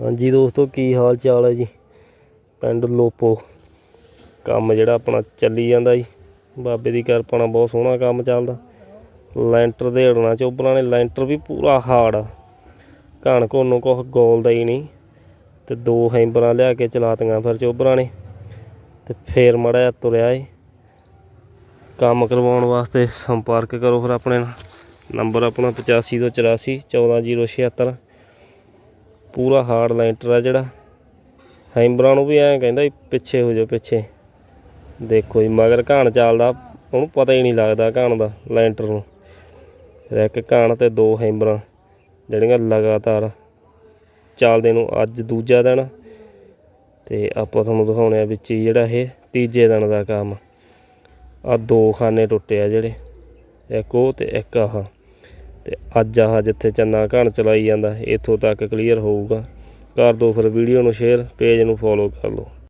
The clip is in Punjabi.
ਹਾਂਜੀ ਦੋਸਤੋ, ਕੀ ਹਾਲ ਚਾਲ ਹੈ ਜੀ? ਪਿੰਡ ਲੋਪੋ। ਕੰਮ ਜਿਹੜਾ ਆਪਣਾ ਚੱਲੀ ਜਾਂਦਾ ਜੀ। ਬਾਬੇ ਦੀ ਕਿਰਪਾ ਨਾਲ ਬਹੁਤ ਸੋਹਣਾ ਕੰਮ ਚੱਲਦਾ। ਲੈਂਟਰ ਦੇ ਅੜਨਾ ਚੋਬਰਾਂ ਨੇ, ਲੈਂਟਰ ਵੀ ਪੂਰਾ ਹਾਰਡ ਆ। ਘਣ ਕੋਨੋਂ ਕੁਛ ਗੋਲ ਦਾ ਹੀ ਨਹੀਂ। ਤੇ ਦੋ ਹੈਂਬਰਾਂ ਲਿਆ ਕੇ ਚਲਾਤੀਆਂ ਫਿਰ ਚੋਬਰਾਂ ਨੇ। ਤੇ ਫੇਰ ਮੜਾ ਜਿਹਾ ਤੁਰਿਆ ਏ। ਕੰਮ ਕਰਵਾਉਣ ਵਾਸਤੇ ਸੰਪਰਕ ਕਰੋ ਫਿਰ ਆਪਣੇ ਨਾਲ। ਨੰਬਰ ਆਪਣਾ 85 ਤੋਂ 84 14076 ਪੂਰਾ ਹਾਰਡ ਲੈਂਟਰ ਆ ਜਿਹੜਾ। ਹੈਂਬਰਾਂ ਨੂੰ ਵੀ ਐਂ ਕਹਿੰਦਾ ਵੀ ਪਿੱਛੇ ਹੋ ਜਾਓ, ਪਿੱਛੇ। ਦੇਖੋ ਜੀ, ਮਗਰ ਘਾਣ ਚੱਲਦਾ, ਉਹਨੂੰ ਪਤਾ ਹੀ ਨਹੀਂ ਲੱਗਦਾ ਘਾਣ ਦਾ ਲੈਂਟਰ ਨੂੰ। ਫਿਰ ਇੱਕ ਘਾਣ ਤੇ ਦੋ ਹੈਂਬਰਾਂ, ਜਿਹੜੀਆਂ ਲਗਾਤਾਰ ਚੱਲਦੇ ਨੂੰ ਅੱਜ ਦੂਜਾ ਦਿਨ। ਤੇ ਆਪਾਂ ਤੁਹਾਨੂੰ ਦਿਖਾਉਣੇ ਆ ਵਿੱਚ ਹੀ ਜਿਹੜਾ ਇਹ ਤੀਜੇ ਦਿਨ ਦਾ ਕੰਮ। ਆ ਦੋ ਖਾਨੇ ਟੁੱਟੇ ਆ ਜਿਹੜੇ, ਇੱਕ ਉਹ ਤੇ ਇੱਕ ਆਹ। ਤੇ ਅੱਜ ਆਹ ਜਿੱਥੇ ਚੰਨਾ ਘਣ ਚਲਾਈ ਜਾਂਦਾ, ਇੱਥੋਂ ਤੱਕ ਕਲੀਅਰ ਹੋਊਗਾ। ਕਰ ਦਿਓ ਫਿਰ ਵੀਡੀਓ ਨੂੰ ਸ਼ੇਅਰ ਪੇਜ ਨੂੰ ਫੋਲੋ ਕਰ ਲਓ।